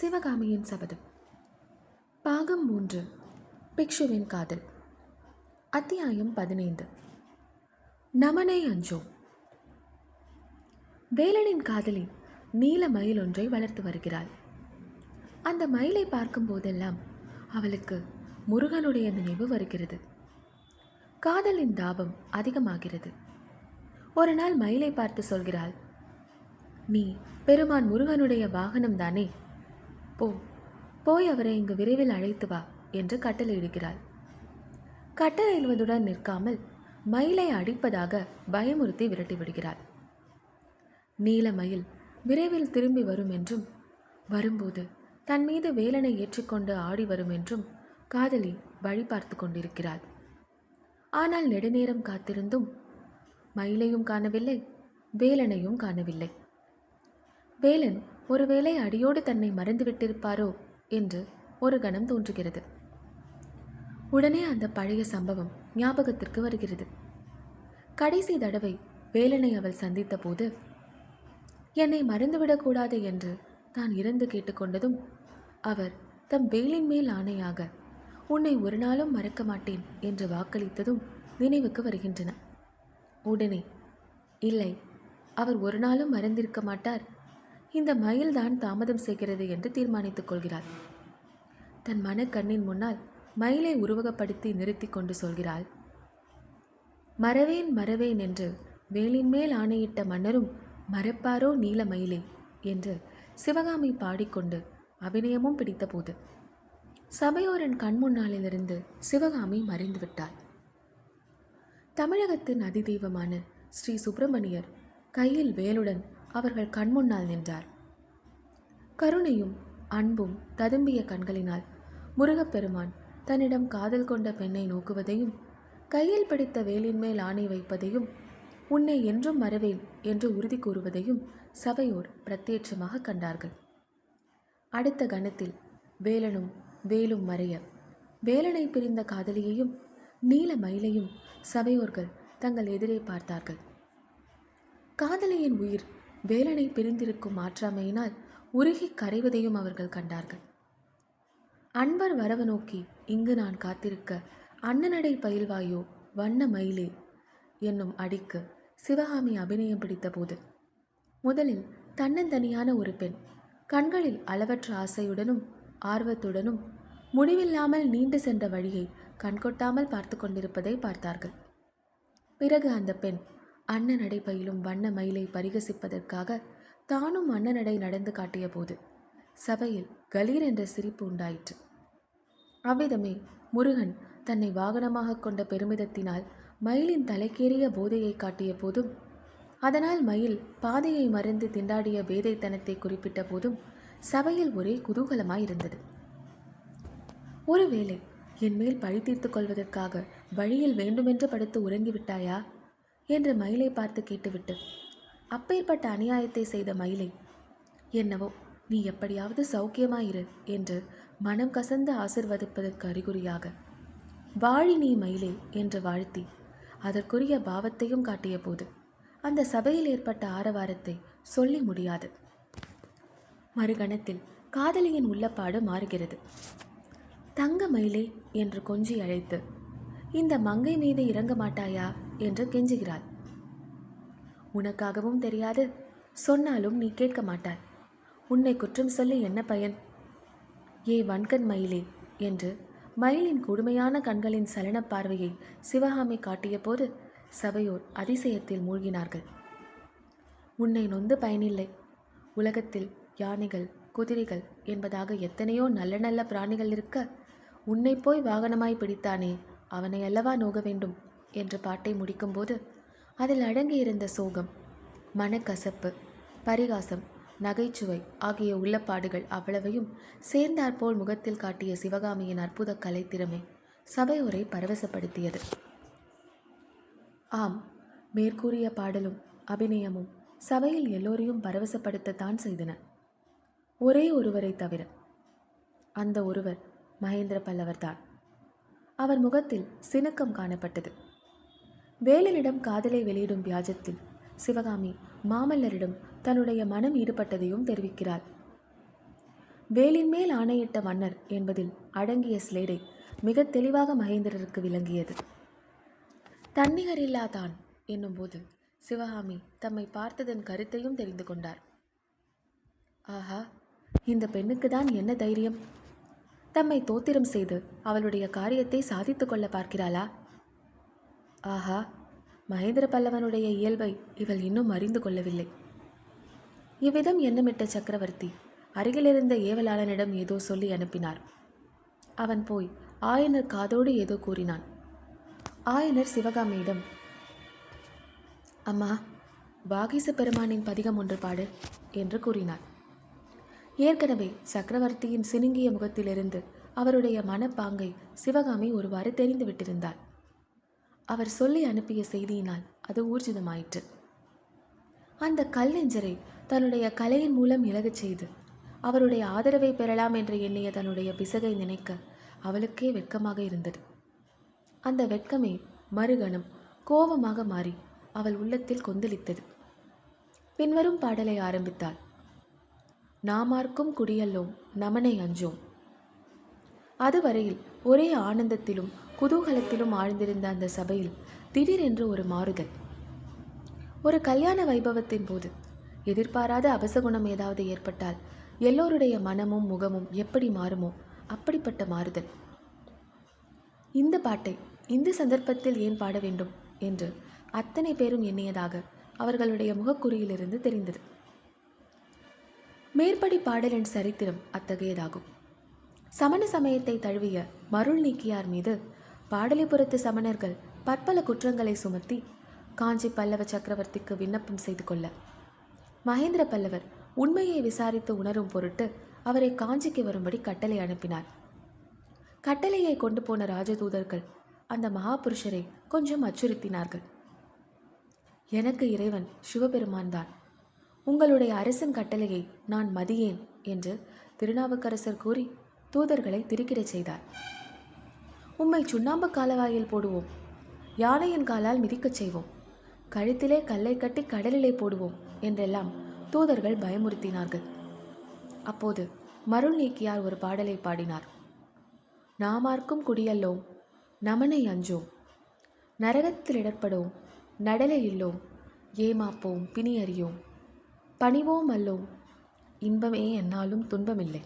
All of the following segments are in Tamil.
சிவகாமியின் சபதம். பாகம் மூன்று. பிக்ஷுவின் காதல். அத்தியாயம் பதினைந்து. நமனை அஞ்சோம் வேலனின் காதலி நீல மயில் ஒன்றை வளர்த்து வருகிறாள். அந்த மயிலை பார்க்கும் போதெல்லாம் அவளுக்கு முருகனுடைய நினைவு வருகிறது. காதலின் தாபம் அதிகமாகிறது. ஒரு நாள் மயிலை பார்த்து சொல்கிறாள் நீ பெருமான் முருகனுடைய வாகனம் தானே போ போய் அவரை இங்கு விரைவில் அழைத்து வா என்று கட்டளையிடுகிறாள். கட்டளையிடுவதுடன் நிற்காமல் மயிலை அடிப்பதாக பயமுறுத்தி விரட்டிவிடுகிறாள் நீல மயில் விரைவில் திரும்பி வரும் என்றும் வரும்போது தன் மீது வேலனை ஏற்றுக்கொண்டு ஆடி வரும் என்றும் காதலி வழி பார்த்து கொண்டிருக்கிறாள். ஆனால் நெடுநேரம் காத்திருந்தும் மயிலையும் காணவில்லை வேலனையும் காணவில்லை. வேலன் ஒருவேளை அடியோடு தன்னை மறந்துவிட்டிருப்பாரோ என்று ஒரு கணம் தோன்றுகிறது. உடனே அந்த பழைய சம்பவம் ஞாபகத்திற்கு வருகிறது. கடைசி தடவை வேலனை அவள் சந்தித்த போது என்னை மறந்துவிடக்கூடாது என்று தான் இறந்து கேட்டுக்கொண்டதும் அவர் தம் வேலின் மேல் ஆணையாக உன்னை ஒரு நாளும் மறக்க மாட்டேன் என்று வாக்களித்ததும் நினைவுக்கு வருகின்றன. உடனே இல்லை அவர் ஒரு நாளும் மறந்திருக்க மாட்டார் இந்த மயில்தான் தாமதம் செய்கிறது என்று தீர்மானித்துக் கொள்கிறாள். தன் மனக்கண்ணின் முன்னால் மயிலை உருவகப்படுத்தி நிறுத்தி கொண்டு சொல்கிறாள் மறவேன் மறவேன் என்று வேலின் மேல் ஆணையிட்ட மன்னரும் மறப்பாரோ நீல மயிலே என்று சிவகாமி பாடிக்கொண்டு அபிநயமும் பிடித்தபோது சபையோரின் கண் முன்னாலிலிருந்து சிவகாமி மறைந்து விட்டாள். தமிழகத்தின் அதிதெய்வமான ஸ்ரீ சுப்பிரமணியர் கையில் வேலுடன் அவர்கள் கண்முன்னால் நின்றார். கருணையும் அன்பும் ததும்பிய கண்களினால் முருகப்பெருமான் தன்னிடம் காதல் கொண்ட பெண்ணை நோக்குவதையும் கையில் பிடித்த வேலின் மேல் ஆணை வைப்பதையும் உன்னை என்றும் மறவேன் என்று உறுதி கூறுவதையும் சபையோர் பிரத்யட்சமாக கண்டார்கள். அடுத்த கணத்தில் வேலனும் வேலும் மறைய வேலனை பிரிந்த காதலியையும் நீல மயிலையும் சபையோர்கள் தங்கள் எதிரே பார்த்தார்கள். காதலியின் உயிர் வேலனை பிரிந்திருக்கும் மாற்றாமையினால் உருகி கரைவதையும் அவர்கள் கண்டார்கள். அன்பர் வரவு நோக்கி இங்கு நான் காத்திருக்க அண்ணனடை பயில்வாயோ வண்ண மயிலே என்னும் அடிக்கு சிவகாமி அபிநயம் பிடித்தபோது முதலில் தன்னந்தனியான ஒரு பெண் கண்களில் அளவற்ற ஆசையுடனும் ஆர்வத்துடனும் முடிவில்லாமல் நீண்டு சென்ற வழியை கண்கொட்டாமல் பார்த்து கொண்டிருப்பதை பார்த்தார்கள். பிறகு அந்த பெண் அண்ணனடை பயிலும் வண்ண மயிலை பரிகசிப்பதற்காக தானும் அண்ணனடை நடந்து காட்டிய போது சபையில் கலீர் என்ற சிரிப்பு உண்டாயிற்று. அவ்விதமே முருகன் தன்னை வாகனமாக கொண்ட பெருமிதத்தினால் மயிலின் தலைக்கேறிய போதையை காட்டிய போதும் அதனால் மயில் பாதையை மறந்து திண்டாடிய வேதைத்தனத்தை குறிப்பிட்ட போதும் சபையில் ஒரே குதூகலமாயிருந்தது. ஒருவேளை என் மேல் பழி தீர்த்து கொள்வதற்காக வழியில் வேண்டுமென்று படுத்து உறங்கிவிட்டாயா? என்று மயிலை பார்த்து கேட்டுவிட்டு அப்பேற்பட்ட அநியாயத்தை செய்த மயிலை என்னவோ நீ எப்படியாவது சௌக்கியமாயிரு என்று மனம் கசந்து ஆசிர்வதிப்பதற்கு அறிகுறியாக வாழி நீ மயிலே என்று வாழ்த்தி அதற்குரிய பாவத்தையும் காட்டிய போது அந்த சபையில் ஏற்பட்ட ஆரவாரத்தை சொல்லி முடியாது. மறுகணத்தில் காதலியின் உள்ளப்பாடு மாறுகிறது. தங்க மயிலே என்று கொஞ்சி அழைத்து இந்த மங்கை மீது இறங்க மாட்டாயா? என்று கெஞ்சுகிறாள். உனக்காகவும் தெரியாது. சொன்னாலும் நீ கேட்க மாட்டாய். உன்னை குற்றம் சொல்லி என்ன பயன்? ஏ வன்கண் மயிலே என்று மயிலின் கொடுமையான கண்களின் சலனப் பார்வையை சிவகாமி காட்டிய போது சபையோர் அதிசயத்தில் மூழ்கினார்கள். உன்னை நொந்து பயனில்லை. உலகத்தில் யானைகள் குதிரைகள் என்பதாக எத்தனையோ நல்ல நல்ல பிராணிகள் இருக்க உன்னை போய் வாகனமாய் பிடித்தானே அவனை அல்லவா நோக வேண்டும்? என்ற பாட்டை முடிக்கும்போது அதில் அடங்கியிருந்த சோகம் மனக்கசப்பு பரிகாசம் நகைச்சுவை ஆகிய உள்ளப்பாடுகள் அவ்வளவையும் சேர்ந்தாற்போல் முகத்தில் காட்டிய சிவகாமியின் அற்புத கலைத்திறமை சபையோரை பரவசப்படுத்தியது. ஆம் மேற்கூறிய பாடலும் அபிநயமும் சபையில் எல்லோரையும் பரவசப்படுத்தத்தான் செய்தன. ஒரே ஒருவரை தவிர அந்த ஒருவர் மகேந்திர பல்லவர்தான் அவர் முகத்தில் சினுக்கம் காணப்பட்டது. வேலனிடம் காதலை வெளியிடும் வியாஜத்தில் சிவகாமி மாமல்லரிடம் தன்னுடைய மனம் ஈடுபட்டதையும் தெரிவிக்கிறாள். வேலின் மேல் ஆணையிட்ட மன்னர் என்பதில் அடங்கிய ஸ்லேடை மிக தெளிவாக மகேந்திரருக்கு விளங்கியது. தன்னிகரில்லா தான் என்னும்போது சிவகாமி தம்மை பார்த்ததன் கருத்தையும் தெரிந்து கொண்டார். ஆஹா இந்த பெண்ணுக்கு தான் என்ன தைரியம்? தம்மை தோத்திரம் செய்து அவளுடைய காரியத்தை சாதித்துக் கொள்ள பார்க்கிறாளா? ஆஹா மகேந்திர பல்லவனுடைய இயல்பை இவள் இன்னும் அறிந்து கொள்ளவில்லை. இவ்விதம் எண்ணமிட்ட சக்கரவர்த்தி அருகிலிருந்த ஏவலாளனிடம் ஏதோ சொல்லி அனுப்பினார். அவன் போய் ஆயனர் காதோடு ஏதோ கூறினான். ஆயனர் சிவகாமியிடம் அம்மா வாகீச பெருமானின் பதிகம் ஒன்று பாடு என்று கூறினார். ஏற்கனவே சக்கரவர்த்தியின் சினுங்கிய முகத்திலிருந்து அவருடைய மனப்பாங்கை சிவகாமி ஒருவாறு தெரிந்து விட்டிருந்தாள். அவர் சொல்லி அனுப்பிய செய்தியினால் அது ஊர்ஜிதமாயிற்று. அந்த கல்லெஞ்சரை தன்னுடைய கலையின் மூலம் இலகச் செய்து அவருடைய ஆதரவை பெறலாம் என்று எண்ணிய தன்னுடைய பிசகை நினைக்க அவளுக்கே வெட்கமாக இருந்தது. அந்த வெட்கமே மறுகணம் கோபமாக மாறி அவள் உள்ளத்தில் கொந்தளித்தது. பின்வரும் பாடலை ஆரம்பித்தாள். நாமார்க்கும் குடியல்லோம் நமனை அஞ்சோம். அதுவரையில் ஒரே ஆனந்தத்திலும் குதூகலத்திலும் ஆழ்ந்திருந்த அந்த சபையில் திடீரென்று ஒரு மாறுதல். ஒரு கல்யாண வைபவத்தின் போது எதிர்பாராத அபசகுணம் ஏதாவது ஏற்பட்டால் எல்லோருடைய மனமும் முகமும் எப்படி மாறுமோ அப்படிப்பட்ட மாறுதல். இந்த பாட்டை இந்த சந்தர்ப்பத்தில் ஏன் பாட வேண்டும் என்று அத்தனை பேரும் எண்ணியதாக அவர்களுடைய முகக்குறியிலிருந்து தெரிந்தது. மேற்படி பாடலின் சரித்திரம் அத்தகையதாகும். சமண சமயத்தை தழுவிய மருள் நீக்கியார் மீது பாடலிபுரத்து சமணர்கள் பற்பல குற்றங்களை சுமத்தி காஞ்சி பல்லவ சக்கரவர்த்திக்கு விண்ணப்பம் செய்து கொள்ள. மகேந்திர பல்லவர் உண்மையை விசாரித்து உணரும் பொருட்டு அவரை காஞ்சிக்கு வரும்படி கட்டளை அனுப்பினார். கட்டளையை கொண்டு போன ராஜதூதர்கள் அந்த மகாபுருஷரை கொஞ்சம் அச்சுறுத்தினார்கள். எனக்கு இறைவன் சிவபெருமான் தான். உங்களுடைய அரசன் கட்டளையை நான் மதியேன் என்று திருநாவுக்கரசர் கூறி தூதர்களை திருக்கிடச் செய்தார். உம்மை சுண்ணாம்பு காலவாயில் போடுவோம். யானையின் காலால் மிதிக்கச் செய்வோம். கழுத்திலே கல்லை கட்டி கடலிலே போடுவோம் என்றெல்லாம் தூதர்கள் பயமுறுத்தினார்கள். அப்போது மருள் நீக்கியார் ஒரு பாடலை பாடினார். நாமார்க்கும் குடியல்லோம் நமனை அஞ்சோம். நரகத்தில் இடர்படோம் நடலை இல்லோம் ஏமாப்போம் பிணியறியோம். பணிவோம் அல்லோம் இன்பமே என்னாலும் துன்பமில்லை.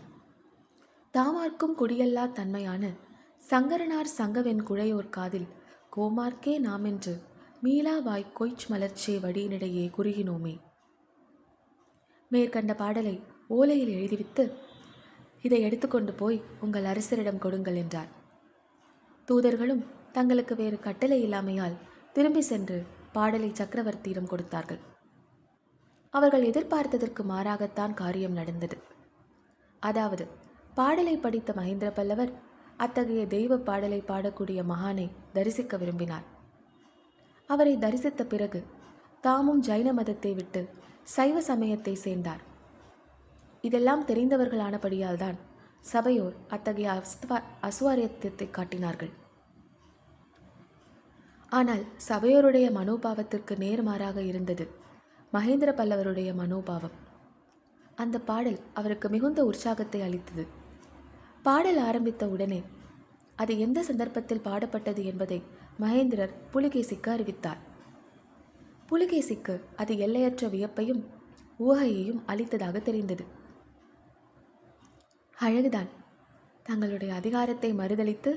தாமார்க்கும் குடியல்லா தன்மையான சங்கரனார் சங்கவென் குழையோர் காதில் கோமார்க்கே நாமென்று மீளாவாய் கொய்ச் மலர்ச்சே வடியினிடையே குறுகினோமே மேற்கண்ட பாடலை ஓலையில் எழுதிவித்து இதை எடுத்துக்கொண்டு போய் உங்கள் அரசரிடம் கொடுங்கள் என்றார். தூதர்களும் தங்களுக்கு வேறு கட்டளை இல்லாமையால் திரும்பி சென்று பாடலை சக்கரவர்த்தியிடம் கொடுத்தார்கள். அவர்கள் எதிர்பார்த்ததற்கு மாறாகத்தான் காரியம் நடந்தது. அதாவது பாடலை படித்த மகேந்திர பல்லவர் அத்தகைய தெய்வ பாடலை பாடக்கூடிய மகானை தரிசிக்க விரும்பினார். அவரை தரிசித்த பிறகு தாமும் ஜைன மதத்தை விட்டு சைவ சமயத்தை சேர்ந்தார். இதெல்லாம் தெரிந்தவர்களானபடியால் தான் சபையோர் அத்தகைய அஸ்வா அசுவாரியத்தை காட்டினார்கள். ஆனால் சபையோருடைய மனோபாவத்திற்கு நேர்மாறாக இருந்தது மகேந்திர பல்லவருடைய மனோபாவம். அந்த பாடல் அவருக்கு மிகுந்த உற்சாகத்தை அளித்தது. பாடல் ஆரம்பித்த உடனே அது எந்த சந்தர்ப்பத்தில் பாடப்பட்டது என்பதை மகேந்திரர் புலிகேசிக்கு அறிவித்தார். புலிகேசிக்கு அது எல்லையற்ற வியப்பையும் ஊகையையும் அளித்ததாக தெரிந்தது. அழகுதான். தங்களுடைய அதிகாரத்தை மறுதளித்து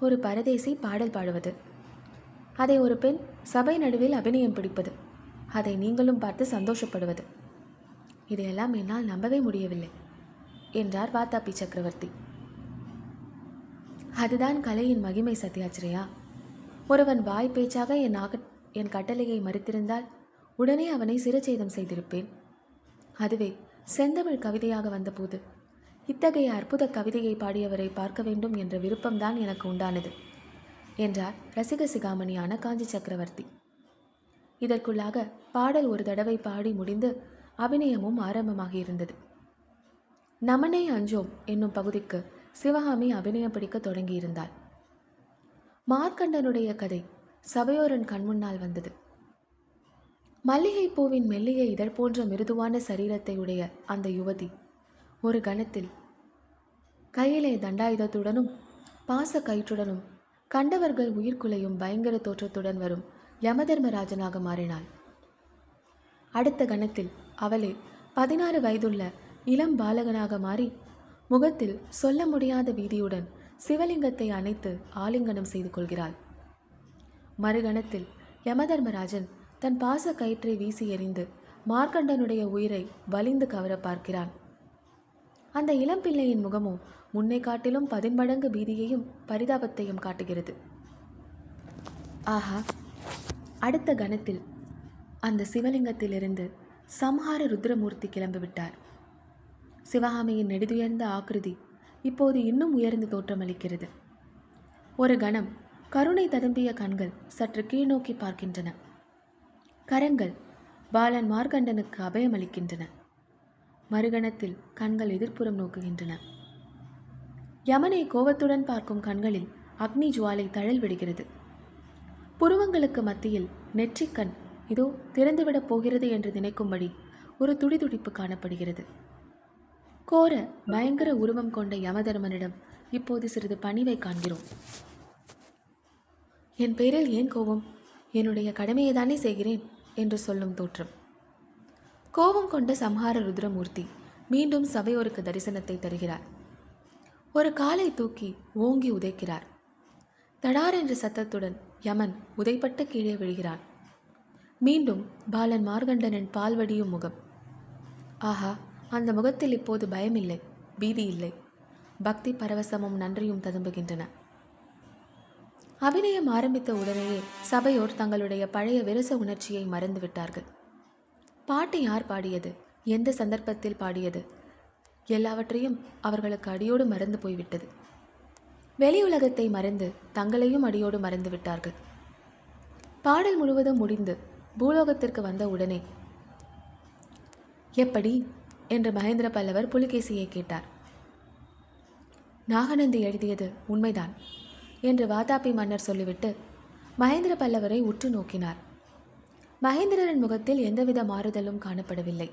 ஒரு பரதேசி பாடல் பாடுவது. அதை ஒரு பெண் சபை நடுவில் அபிநயம் பிடிப்பது. அதை நீங்களும் பார்த்து சந்தோஷப்படுவது. இதையெல்லாம் என்னால் நம்பவே முடியவில்லை என்றார் வாத்தாபி சக்கரவர்த்தி. அதுதான் கலையின் மகிமை சத்யாச்சிரியா. ஒருவன் வாய் பேச்சாக என் ஆக என் கட்டளையை மறுத்திருந்தால் உடனே அவனை சிறச்சேதம் செய்திருப்பேன். அதுவே செந்தமிழ் கவிதையாக வந்தபோது இத்தகைய அற்புத கவிதையை பாடியவரை பார்க்க வேண்டும் என்ற விருப்பம்தான் எனக்கு உண்டானது என்றார் ரசிக சிகாமணியான காஞ்சி சக்கரவர்த்தி. இதற்குள்ளாக பாடல் ஒரு தடவை பாடி முடிந்து அபிநயமும் ஆரம்பமாகி இருந்தது நமனே அஞ்சோம் என்னும் பகுதிக்கு சிவகாமி அபிநயம் பிடிக்க தொடங்கியிருந்தாள். மார்க்கண்டனுடைய கதை சபையோரன் கண்முன்னால் வந்தது. மல்லிகைப்பூவின் மெல்லிய இதழ் போன்ற மிருதுவான சரீரத்தை உடைய அந்த யுவதி ஒரு கணத்தில் கையிலே தண்டாயுதத்துடனும் பாச கயிற்றுடனும் கண்டவர்கள் உயிர்குலையும் பயங்கர தோற்றத்துடன் வரும் யமதர்மராஜனாக மாறினாள். அடுத்த கணத்தில் அவளே பதினாறு வயதுள்ள இளம் பாலகனாக மாறி முகத்தில் சொல்ல முடியாத வீதியுடன் சிவலிங்கத்தை அணைத்து ஆலிங்கனம் செய்து கொள்கிறாள். மறுகணத்தில் யமதர்மராஜன் தன் பாச கயிற்றை வீசி எறிந்து மார்க்கண்டனுடைய உயிரை வலிந்து கவர பார்க்கிறான். அந்த இளம்பிள்ளையின் முகமும் முன்னை காட்டிலும் பதின்மடங்கு பீதியையும் பரிதாபத்தையும் காட்டுகிறது. ஆஹா! அடுத்த கணத்தில் அந்த சிவலிங்கத்திலிருந்து சம்ஹார ருத்ரமூர்த்தி கிளம்பிவிட்டார். சிவகாமியின் நெடுதுயர்ந்த ஆக்கிருதி இப்போது இன்னும் உயர்ந்து தோற்றமளிக்கிறது. ஒரு கணம் கருணை ததும்பிய கண்கள் சற்று கீழ்நோக்கி பார்க்கின்றன. கரங்கள் பாலன் மார்க்கண்டனுக்கு அபயமளிக்கின்றன. மறுகணத்தில் கண்கள் எதிர்ப்புறம் நோக்குகின்றன. யமனை கோபத்துடன் பார்க்கும் கண்களில் அக்னி ஜுவாலை தழல் விடுகிறது. புருவங்களுக்கு மத்தியில் நெற்றிக்கண் இதோ திறந்துவிடப் போகிறது என்று நினைக்கும்படி ஒரு துடிதுடிப்பு காணப்படுகிறது. கோர பயங்கர உருவம் கொண்ட யமதர்மனிடம் இப்போது சிறிது பணிவை காண்கிறோம். என் பெயரில் ஏன் கோபம் என்னுடைய கடமையை தானே செய்கிறேன் என்று சொல்லும் தோற்றம். கோபம் கொண்ட சம்ஹார ருத்ரமூர்த்தி மீண்டும் சபையோருக்கு தரிசனத்தை தருகிறார். ஒரு காலை தூக்கி ஓங்கி உதைக்கிறார். தடார் என்ற சத்தத்துடன் யமன் உதைப்பட்டு கீழே விழுகிறான். மீண்டும் பாலன் மார்கண்டனின் பால்வடியும் முகம். ஆஹா அந்த முகத்தில் இப்போது பயமில்லை பீதி இல்லை பக்தி பரவசமும் நன்றியும் ததும்புகின்றன. அபிநயம் ஆரம்பித்த உடனேயே சபையோர் தங்களுடைய பழைய விரச உணர்ச்சியை மறந்துவிட்டார்கள். பாட்டு யார் பாடியது? எந்த சந்தர்ப்பத்தில் பாடியது? எல்லாவற்றையும் அவர்களுக்கு அடியோடு மறந்து போய்விட்டது. வெளியுலகத்தை மறந்து தங்களையும் அடியோடு மறந்து விட்டார்கள் பாடல் முழுவதும் முடிந்து பூலோகத்திற்கு வந்த உடனே எப்படி? என்று மகேந்திர பல்லவர் புலிகேசியை கேட்டார். நாகநந்தி எழுதியது உண்மைதான் என்று வாதாபி மன்னர் சொல்லிவிட்டு மகேந்திர பல்லவரை உற்று நோக்கினார். மகேந்திரரின் முகத்தில் எந்தவித மாறுதலும் காணப்படவில்லை.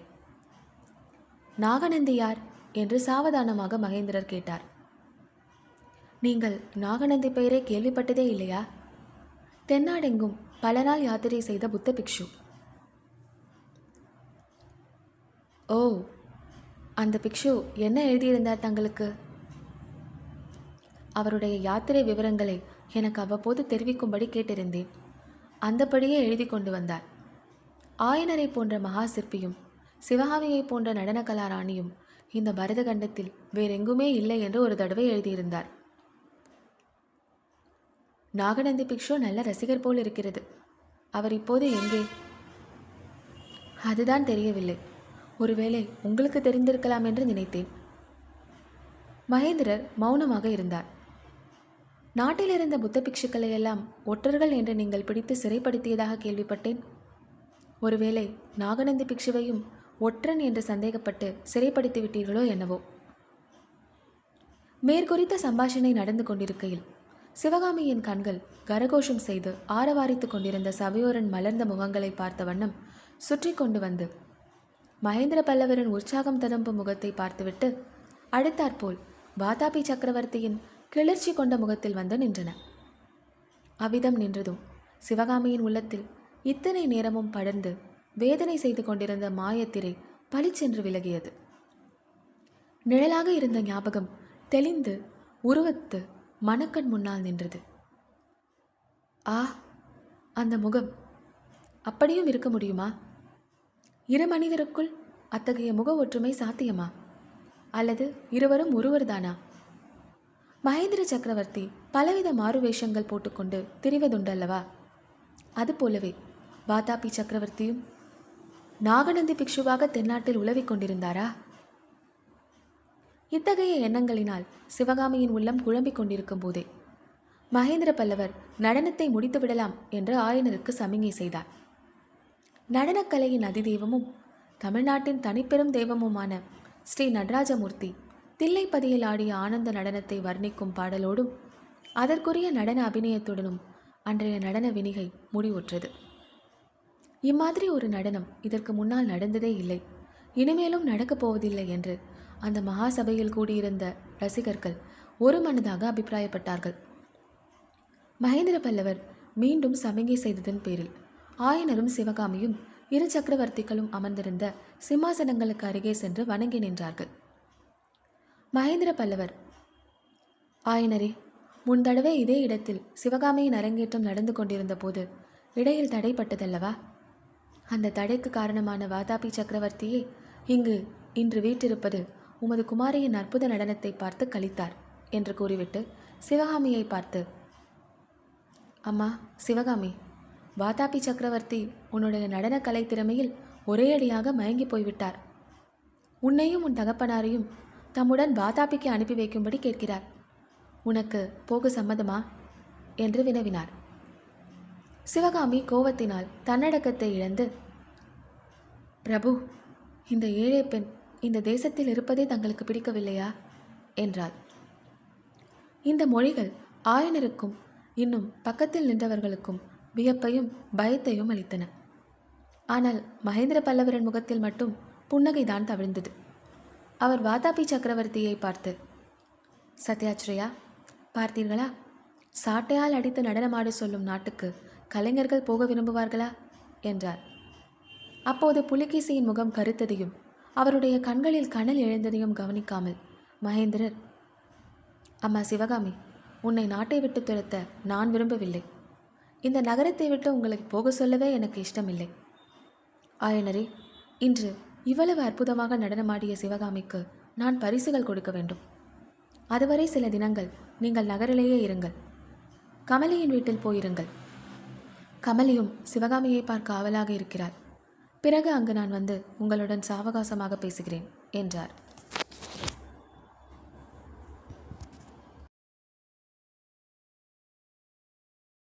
நாகநந்தி யார் என்று சாவதானமாக மகேந்திரர் கேட்டார். நீங்கள் நாகநந்தி பெயரை கேள்விப்பட்டதே இல்லையா? தென்னாடெங்கும் பல நாள் யாத்திரை செய்த புத்த பிக்ஷு. ஓ அந்த பிக்ஷு என்ன எழுதியிருந்தார் தங்களுக்கு? அவருடைய யாத்திரை விவரங்களை எனக்கு அவ்வப்போது தெரிவிக்கும்படி கேட்டிருந்தேன். அந்தபடியே எழுதி கொண்டு வந்தார். ஆயனரை போன்ற மகா சிற்பியும் சிவகாமியை போன்ற நடன கலாராணியும் இந்த பரதகண்டத்தில் வேறெங்குமே இல்லை என்று ஒரு தடவை எழுதியிருந்தார். நாகநந்தி பிக்ஷு நல்ல ரசிகர் போல் இருக்கிறது. அவர் இப்போது எங்கே? அதுதான் தெரியவில்லை. ஒருவேளை உங்களுக்கு தெரிந்திருக்கலாம் என்று நினைத்தேன். மகேந்திரர் மௌனமாக இருந்தார். நாட்டில் இருந்த புத்த பிக்ஷுக்களை எல்லாம் ஒற்றர்கள் என்று நீங்கள் பிடித்து சிறைப்படுத்தியதாக கேள்விப்பட்டேன். ஒருவேளை நாகநந்தி பிக்ஷுவையும் ஒற்றன் என்று சந்தேகப்பட்டு சிறைப்படுத்தி விட்டீர்களோ என்னவோ. மேற்குறித்த சம்பாஷணை நடந்து கொண்டிருக்கையில் சிவகாமியின் கண்கள் கரகோஷம் செய்து ஆரவாரித்துக் கொண்டிருந்த சபையோரன் மலர்ந்த முகங்களை பார்த்த வண்ணம் சுற்றி கொண்டு வந்து மகேந்திர பல்லவரின் உற்சாகம் ததும்பும் முகத்தை பார்த்துவிட்டு அடுத்தாற்போல் வாதாபி சக்கரவர்த்தியின் கிளர்ச்சி கொண்ட முகத்தில் வந்து நின்றன அவ்விதம் நின்றதும் சிவகாமியின் உள்ளத்தில் இத்தனை நேரமும் படர்ந்து வேதனை செய்து கொண்டிருந்த மாயத்திரை பளிச்சென்று விலகியது. நிழலாக இருந்த ஞாபகம் தெளிந்து உருவத்து மணக்கண் முன்னால் நின்றது. ஆ அந்த முகம் அப்படியும் இருக்க முடியுமா? இரு மனிதருக்குள் அத்தகைய முக ஒற்றுமை சாத்தியமா? அல்லது இருவரும் ஒருவர்தானா? மகேந்திர சக்கரவர்த்தி பலவித மாறுவேஷங்கள் போட்டுக்கொண்டு திரிவதுண்டல்லவா? அதுபோலவே வாதாபி சக்கரவர்த்தியும் நாகநந்தி பிக்ஷுவாக தென்னாட்டில் உலவிக் கொண்டிருந்தாரா? இத்தகைய எண்ணங்களினால் சிவகாமியின் உள்ளம் குழம்பிக் கொண்டிருக்கும் போதே மகேந்திர பல்லவர் நடனத்தை முடித்து விடலாம் என்று ஆயனருக்கு சமிகை செய்தார். நடனக்கலையின் அதிதெய்வமும் தமிழ்நாட்டின் தனிப்பெரும் தெய்வமுமான ஸ்ரீ நடராஜமூர்த்தி தில்லைப்பதியில் ஆடிய ஆனந்த நடனத்தை வர்ணிக்கும் பாடலோடும் அதற்குரிய நடன அபிநயத்துடனும் அன்றைய நடன வினிகை முடிவுற்றது. இம்மாதிரி ஒரு நடனம் இதற்கு முன்னால் நடந்ததே இல்லை. இனிமேலும் நடக்கப் போவதில்லை என்று அந்த மகா சபையில் கூடியிருந்த ரசிகர்கள் ஒரு மனதாக அபிப்பிராயப்பட்டார்கள். மகேந்திர பல்லவர் மீண்டும் சமிகை செய்ததன் பேரில் ஆயனரும் சிவகாமியும் இரு சக்கரவர்த்திகளும் அமர்ந்திருந்த சிம்மாசனங்களுக்கு அருகே சென்று வணங்கி நின்றார்கள். மகேந்திர பல்லவர் ஆயனரே முன் தடவை இதே இடத்தில் சிவகாமியின் அரங்கேற்றம் நடந்து கொண்டிருந்த போது இடையில் தடைப்பட்டதல்லவா? அந்த தடைக்கு காரணமான வாதாபி சக்கரவர்த்தியே இங்கு இன்று வீற்றிருப்பது உமது குமாரியின் அற்புத நடனத்தை பார்த்து கழித்தார் என்று கூறிவிட்டு சிவகாமியை பார்த்து அம்மா சிவகாமி வாதாபி சக்கரவர்த்தி உன்னுடைய நடனக்கலை திறமையில் ஒரே அடியாக மயங்கி போய்விட்டார். உன்னையும் உன் தகப்பனாரையும் தம்முடன் வாதாபிக்கு அனுப்பி வைக்கும்படி கேட்கிறார். உனக்கு போக சம்மதமா? என்று வினவினார். சிவகாமி கோவத்தினால் தன்னடக்கத்தை இழந்து பிரபு இந்த ஏழை பெண் இந்த தேசத்தில் இருப்பதே தங்களுக்கு பிடிக்கவில்லையா? என்றாள். இந்த மொழிகள் ஆயனருக்கும் இன்னும் பக்கத்தில் நின்றவர்களுக்கும் வியப்பையும் பயத்தையும் அளித்தன. ஆனால் மகேந்திர பல்லவரின் முகத்தில் மட்டும் புன்னகைதான் தவிழ்ந்தது. அவர் வாதாபி சக்கரவர்த்தியை பார்த்து சத்யாச்சிரயா பார்த்தீர்களா? சாட்டையால் அடித்து நடனமாட சொல்லும் நாட்டுக்கு கலைஞர்கள் போக விரும்புவார்களா? என்றார். அப்போது புலிகேசியின் முகம் கருத்ததையும் அவருடைய கண்களில் கனல் எழுந்ததையும் கவனிக்காமல் மகேந்திரர் அம்மா சிவகாமி உன்னை நாட்டை விட்டு துரத்த நான் விரும்பவில்லை. இந்த நகரத்தை விட்டு உங்களுக்கு போக சொல்லவே எனக்கு இஷ்டமில்லை. ஆயனரே இன்று இவ்வளவு அற்புதமாக நடனமாடிய சிவகாமிக்கு நான் பரிசுகள் கொடுக்க வேண்டும். அதுவரை சில தினங்கள் நீங்கள் நகரிலேயே இருங்கள். கமலியின் வீட்டில் போயிருங்கள். கமலியும் சிவகாமியை பார்க்க ஆவலாக இருக்கிறாள் பிறகு அங்கு நான் வந்து உங்களுடன் சாவகாசமாக பேசுகிறேன் என்றார்.